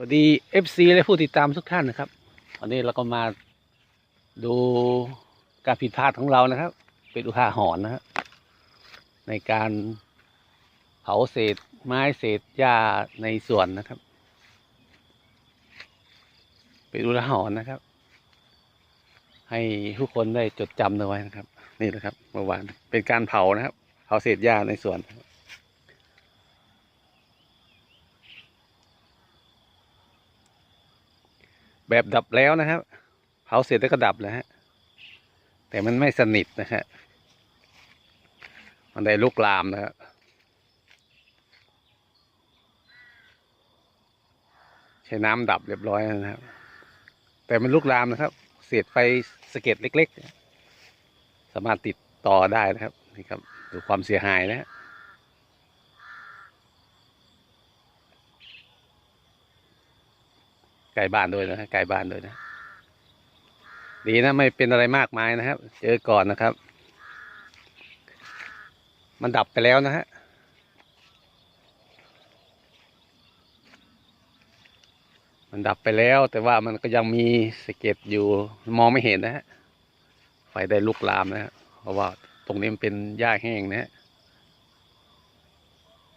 วัสดี FC และผู้ติดตามทุกท่านนะครับวันนี้เราก็มาดูการผิดพลาดของเรานะครับ เป็นอุทาหรณ์นะครับในการเผาเศษไม้เศษหญ้าในสวนนะครับ เป็นอุทาหรณ์นะครับ ให้ทุกคนได้จดจำเอาไว้นะครับ นี่นะครับเมื่อวานเป็นการเผานะครับ เผาเศษหญ้าในสวน แบบดับแล้วนะครับ เผาเสร็จแล้วก็ดับแล้วฮะ แต่มันไม่สนิทนะฮะ มันได้ลุกลามนะครับใช้น้ำดับเรียบร้อยนะครับ แต่มันลุกลามนะครับ เศษไฟสะเก็ดเล็ก ๆ สามารถติดต่อได้นะครับนี่ครับดูความเสียหายนะฮะ ไกลบ้านด้วยนะไกลบ้านด้วยนะ ดีนะไม่เป็นอะไรมากมายนะครับ เจอก่อนนะครับ มันดับไปแล้วนะฮะมันดับไปแล้ว แต่ว่ามันก็ยังมีสะเก็ดอยู่มองไม่เห็นนะฮะไฟได้ลุกลามนะฮะเพราะว่าตรงนี้มันเป็นหญ้าแห้งนะฮะ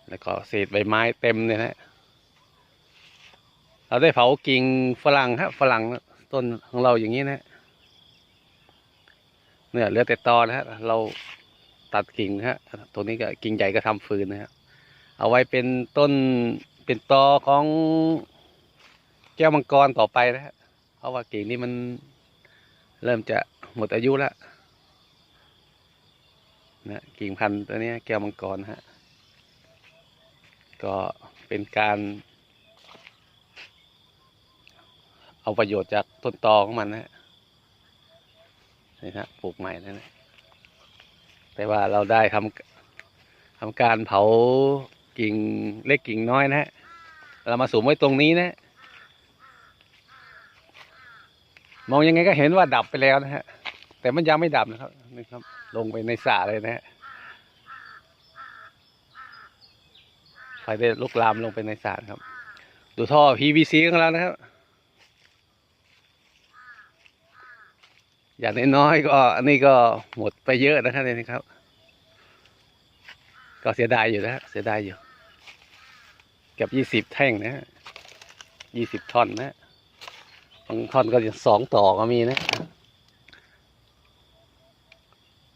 แล้วก็เศษใบไม้เต็มเลยนะฮะ เราได้เผากิ่งฝรั่งครับฝรั่งต้นของเราอย่างนี้นะเนี่ยเหลือแต่ตอนะฮะเราตัดกิ่งนะฮะตัวนี้ก็กิ่งใหญ่ก็ทำฟืนนะฮะเอาไว้เป็นต้นเป็นตอของแก้วมังกรต่อไปนะฮะเพราะว่ากิ่งนี้มันเริ่มจะหมดอายุแล้วนะกิ่งพันธุ์ตัวนี้แก้วมังกรฮะก็เป็นการ เอาประโยชน์จากต้นตอของมันนะฮะนี่ฮะปลูกใหม่นะนะแต่ว่าเราได้ทำทำการเผากิ่งเล็กกิ่งน้อยนะฮะเรามาสุมไว้ตรงนี้นะ มองยังไงก็เห็นว่าดับไปแล้วนะฮะ แต่มันยังไม่ดับนะครับนี่ครับ ลงไปในสระเลยนะฮะไฟได้ลุกลามลงไปในสระนะครับ ดูท่อ PVC ของเรานะครับ อย่างน้อยๆก็อันนี้ก็หมดไปเยอะนะครับเนี่ยนะครับ ก็เสียดายอยู่นะเสียดายอยู่เกือบยี่สิบแท่งนะฮะยี่สิบท่อนนะฮะบางท่อนก็จะสองต่อก็มีนะ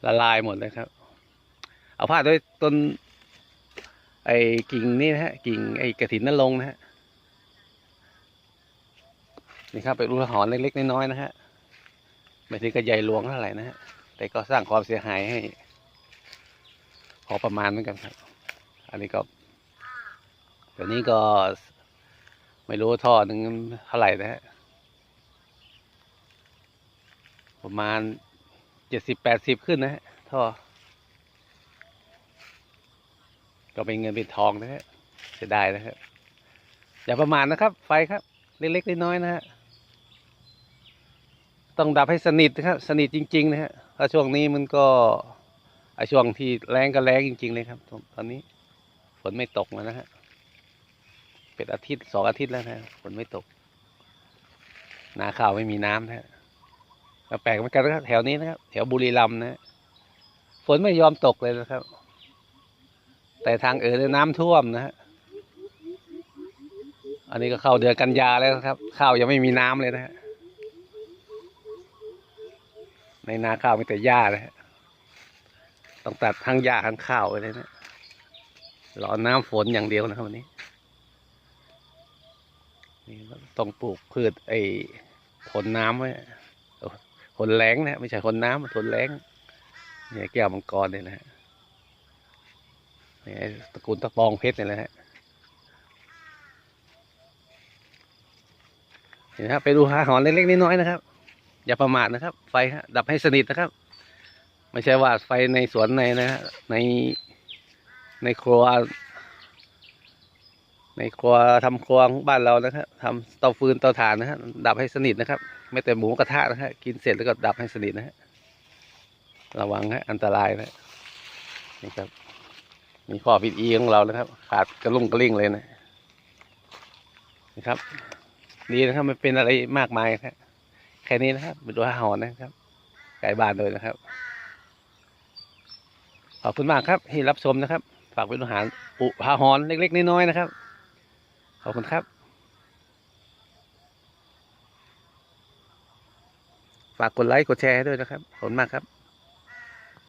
ละลายหมดเลยครับ เอาผ้าด้วยต้น ไอ้กิ่งนี่นะฮะ กิ่งไอ้กระถินนั่นลงนะฮะนี่ครับเป็นอุทาหรณ์เล็กๆน้อยๆนะฮะ ไม่ถึงกับใหญ่หลวงเท่าไหร่นะฮะแต่ก็สร้างความเสียหายให้ พอประมาณเหมือนกันครับ อันนี้ก็เดี๋ยวนี้ก็ไม่รู้ท่อหนึ่งเท่าไหร่นะฮะประมาณเจ็ดสิบแปดสิบขึ้นนะฮะท่อ ก็เป็นเงินเป็นทองนะฮะเสียดายนะฮะอย่าประมาณนะครับ ไฟครับ เล็กๆน้อยๆนะฮะ ต้องดับให้สนิทนะครับสนิทจริง ๆ นะฮะถ้าช่วงนี้มันก็ไอช่วงที่แรงก็แรงจริง ๆ เลยครับ ตอนนี้ฝนไม่ตกแล้วนะฮะเป็นอาทิตย์สองอาทิตย์แล้วนะฝนไม่ตก นาข้าวไม่มีน้ำนะฮะแปลกเหมือนกันนะครับแถวนี้นะครับแถวบุรีรัมย์นะฝนไม่ยอมตกเลยนะครับ แต่ทางเออเนี่ยน้ำท่วมนะฮะอันนี้ก็เข้าเดือนกันยาแล้วนะครับ ข้าวยังไม่มีน้ำเลยนะฮะ ในนาข้าวมีแต่หญ้านะฮะต้องตัดทั้งหญ้าทั้งข้าวไปเลยนะรอน้ำฝนอย่างเดียวนะครับวันนี้นี่ต้องปลูกพืชไอ้ทนน้ำไว้โอ้ทนแรงนะไม่ใช่ทนน้ำทนแรงเนี่ยแก้วมังกรเนี่ยนะฮะนี่ไอ้ตระกูลตะปองเพชรเนี่ยแหละฮะเห็นไหมครับไปดูหาหอนเล็กๆน้อยๆนะครับ อย่าประมาทนะครับ ไฟดับให้สนิทนะครับ ไม่ใช่ว่าไฟในสวนในนะในในครัว ในครัวทำครัวของบ้านเรานะครับทำเตาฟืนเตาถ่านนะฮะดับให้สนิทนะครับ ไม่แต่หมูกระทะนะฮะกินเสร็จแล้วก็ดับให้สนิทนะฮะระวังฮะอันตรายนะนี่ครับมีข้อผิดอีของเรานะครับ ขาดกระลุ่งกระลิ่งเลยนะนี่ครับ ดีนะครับไม่เป็นอะไรมากมายครับ แค่นี้นะครับเป็นตัวหอนนะครับ ไก่บานเลยนะครับ ขอบคุณมากครับที่รับชมนะครับ ฝากเป็นอาหารอุหาหอนเล็กๆน้อยๆนะครับ ขอบคุณครับ ฝากกดไลค์กดแชร์ด้วยนะครับ ขอบคุณมากครับ